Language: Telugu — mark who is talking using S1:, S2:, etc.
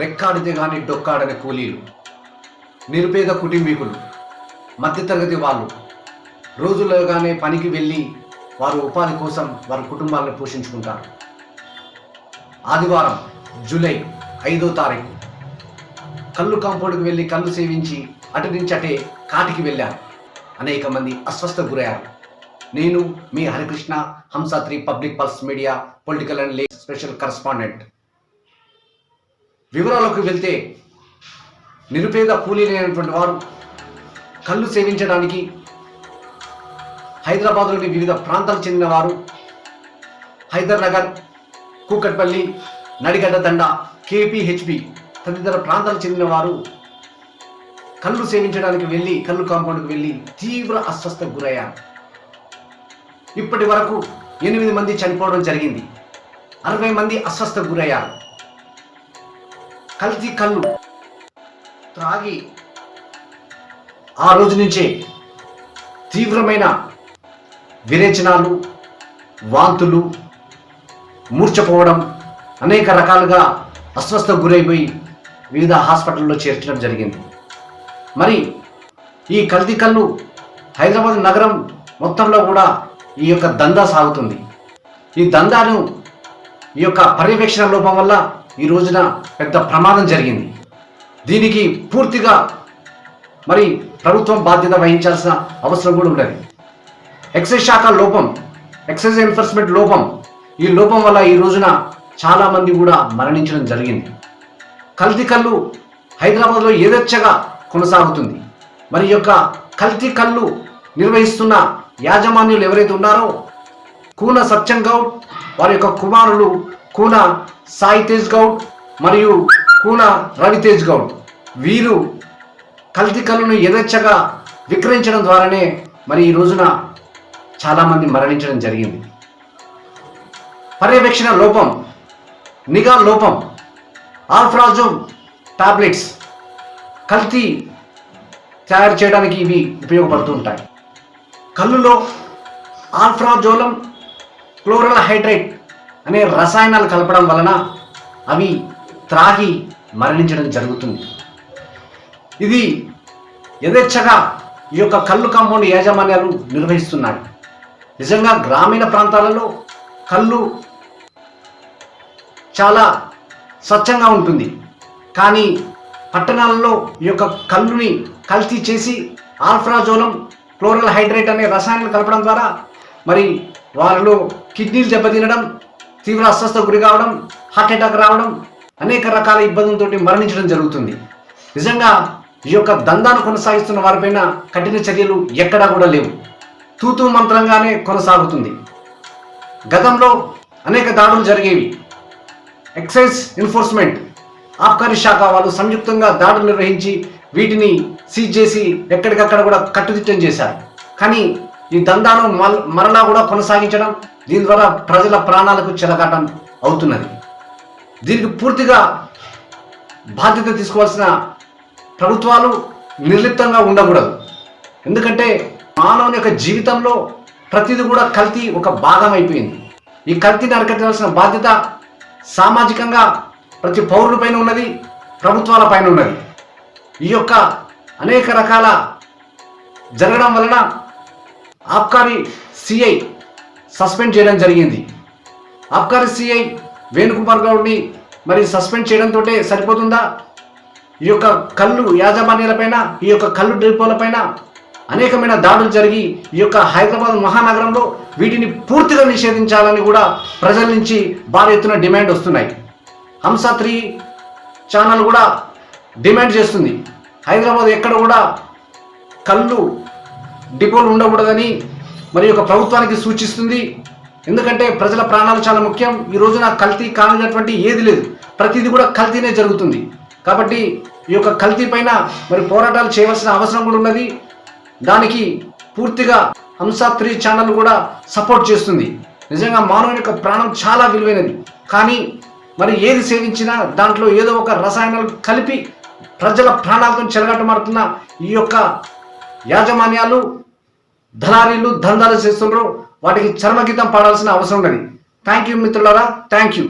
S1: రెక్కాడితే కానీ డొక్కాడని కూలీలు నిరుపేద కుటుంబీకులు మధ్యతరగతి వాళ్ళు రోజులుగానే పనికి వెళ్ళి వారు ఉపాధి కోసం వారి కుటుంబాలను పోషించుకుంటారు. ఆదివారం జూలై ఐదో తారీఖు కళ్ళు కాంపౌండ్కి వెళ్ళి కళ్ళు సేవించి అటు నుంచి అటే కాటికి వెళ్ళారు అనేక మంది అస్వస్థ గురయ్యారు. నేను మీ Harikrishna హంసాత్రి public pulse media political and లే స్పెషల్ కరస్పాండెంట్. వివరాలకు వెళ్తే నిరుపేద కూలీలైనటువంటి వారు కళ్ళు సేవించడానికి హైదరాబాద్లోని వివిధ ప్రాంతాలకు చెందిన వారు హైదర్నగర్ కూకట్పల్లి నడిగడ్డ దండ కేపీహెచ్పి తదితర ప్రాంతాలకు చెందిన వారు కళ్ళు సేవించడానికి వెళ్ళి కళ్ళు కాంపౌండ్కి వెళ్ళి తీవ్ర అస్వస్థకు గురయ్యారు. ఇప్పటి వరకు ఎనిమిది మంది చనిపోవడం జరిగింది. అరవై మంది అస్వస్థకు గురయ్యారు. కల్తీ కళ్ళు త్రాగి ఆ రోజు నుంచే తీవ్రమైన విరేచనాలు వాంతులు మూర్చపోవడం అనేక రకాలుగా అస్వస్థకు గురైపోయి వివిధ హాస్పిటల్లో చేర్చడం జరిగింది. మరి ఈ కల్తీ కళ్ళు హైదరాబాద్ నగరం మొత్తంలో కూడా ఈ యొక్క దందా సాగుతుంది. ఈ దందాను ఈ యొక్క పర్యవేక్షణ లోపం వల్ల ఈ రోజున పెద్ద ప్రమాదం జరిగింది. దీనికి పూర్తిగా మరి ప్రభుత్వం బాధ్యత వహించాల్సిన అవసరం కూడా ఉండదు. ఎక్సైజ్ శాఖ లోపం ఎక్సైజ్ ఎన్ఫోర్స్మెంట్ లోపం ఈ లోపం వల్ల ఈ రోజున చాలామంది కూడా మరణించడం జరిగింది. కల్తీ కళ్ళు హైదరాబాద్లో ఏదెచ్చగా కొనసాగుతుంది. మరి యొక్క కల్తీ కళ్ళు నిర్వహిస్తున్న యాజమాన్యులు ఎవరైతే ఉన్నారో కూన సత్యం గౌడ్ వారి యొక్క కుమారులు కూన సాయి తేజ్ గౌడ్ మరియు కూన రవితేజ్ గౌడ్. వీరు కల్తీ కళ్ళను యథేచ్ఛగా విక్రయించడం ద్వారానే మరి ఈ రోజున చాలామంది మరణించడం జరిగింది. పర్యవేక్షణ లోపం నిఘా లోపం ఆల్ఫ్రాజోమ్ టాబ్లెట్స్ కల్తీ తయారు చేయడానికి ఇవి ఉపయోగపడుతూ ఉంటాయి. కళ్ళులో ఆల్ఫ్రాజోలం క్లోరల్ హైడ్రేట్ అనే రసాయనాలు కలపడం వలన అవి త్రాగి మరణించడం జరుగుతుంది. ఇది యథేచ్ఛగా ఈ యొక్క కళ్ళు కాంపౌండ్ యాజమాన్యాలు నిర్వహిస్తున్నాయి నిజంగా గ్రామీణ ప్రాంతాలలో కళ్ళు చాలా స్వచ్ఛంగా ఉంటుంది. కానీ పట్టణాలలో ఈ యొక్క కళ్ళుని కల్తీ చేసి ఆల్ఫ్రాజోలం క్లోరల్ హైడ్రేట్ అనే రసాయనాలు కలపడం ద్వారా మరి వారిలో కిడ్నీలు దెబ్బతినడం తీవ్ర అస్వస్థ గురి కావడం హార్ట్ అటాక్ రావడం అనేక రకాల ఇబ్బందులతో మరణించడం జరుగుతుంది. నిజంగా ఈ యొక్క దందాను కొనసాగిస్తున్న వారిపైన కఠిన చర్యలు ఎక్కడా కూడా లేవు. తూతూ మంత్రంగానే కొనసాగుతుంది. గతంలో అనేక దాడులు జరిగేవి. ఎక్సైజ్ ఎన్ఫోర్స్మెంట్ ఆబ్కారీ శాఖ వాళ్ళు సంయుక్తంగా దాడులు నిర్వహించి వీటిని సీజ్ చేసి ఎక్కడికక్కడ కూడా కట్టుదిట్టం చేశారు. కానీ ఈ దందాను మల్ మరలా కూడా కొనసాగించడం దీని ద్వారా ప్రజల ప్రాణాలకు చెలగాటం అవుతున్నది. దీనికి పూర్తిగా బాధ్యత తీసుకోవాల్సిన ప్రభుత్వాలు నిర్లిప్తంగా ఉండకూడదు. ఎందుకంటే మానవుని యొక్క జీవితంలో ప్రతిదీ కూడా కల్తీ ఒక భాగం అయిపోయింది ఈ కల్తీని అరికట్టాల్సిన బాధ్యత సామాజికంగా ప్రతి పౌరులపైన ఉన్నది ప్రభుత్వాల పైన ఉన్నది. ఈ యొక్క అనేక రకాల జరగడం వలన ఆబ్కారీ సిఐ సస్పెండ్ చేయడం జరిగింది. ఆబ్కారీ సిఐ వేణుకుమార్ గౌడ్ని మరి సస్పెండ్ చేయడంతో సరిపోతుందా? ఈ యొక్క కళ్ళు యాజమాన్యాలపైన ఈ యొక్క కళ్ళు డిపోలపైన అనేకమైన దాడులు జరిగి ఈ యొక్క హైదరాబాద్ మహానగరంలో వీటిని పూర్తిగా నిషేధించాలని కూడా ప్రజల నుంచి భారీ ఎత్తున డిమాండ్ వస్తున్నాయి. హంస త్రీ ఛానల్ కూడా డిమాండ్ చేస్తుంది. హైదరాబాద్ ఎక్కడ కూడా కళ్ళు డిపోలు ఉండకూడదని మరి యొక్క ప్రభుత్వానికి సూచిస్తుంది. ఎందుకంటే ప్రజల ప్రాణాలు చాలా ముఖ్యం. ఈ రోజున కల్తీ కానినటువంటి ఏది లేదు. ప్రతిదీ కూడా కల్తీనే జరుగుతుంది. కాబట్టి ఈ యొక్క కల్తీ పైన మరి పోరాటాలు చేయవలసిన అవసరం కూడా ఉన్నది. దానికి పూర్తిగా హంసా త్రీ ఛానల్ కూడా సపోర్ట్ చేస్తుంది. నిజంగా మానవుని యొక్క ప్రాణం చాలా విలువైనది. కానీ మరి ఏది సేవించినా దాంట్లో ఏదో ఒక రసాయనాలు కలిపి ప్రజల ప్రాణాలతో చెలగట్టమాడుతున్న ఈ యొక్క యాజమాన్యాలు దళారీలు దందాలు చేస్తుండ్రు. వాటికి చర్మగీతం పాడాల్సిన అవసరం ఉన్నది థ్యాంక్ యూ మిత్రులారా. Thank you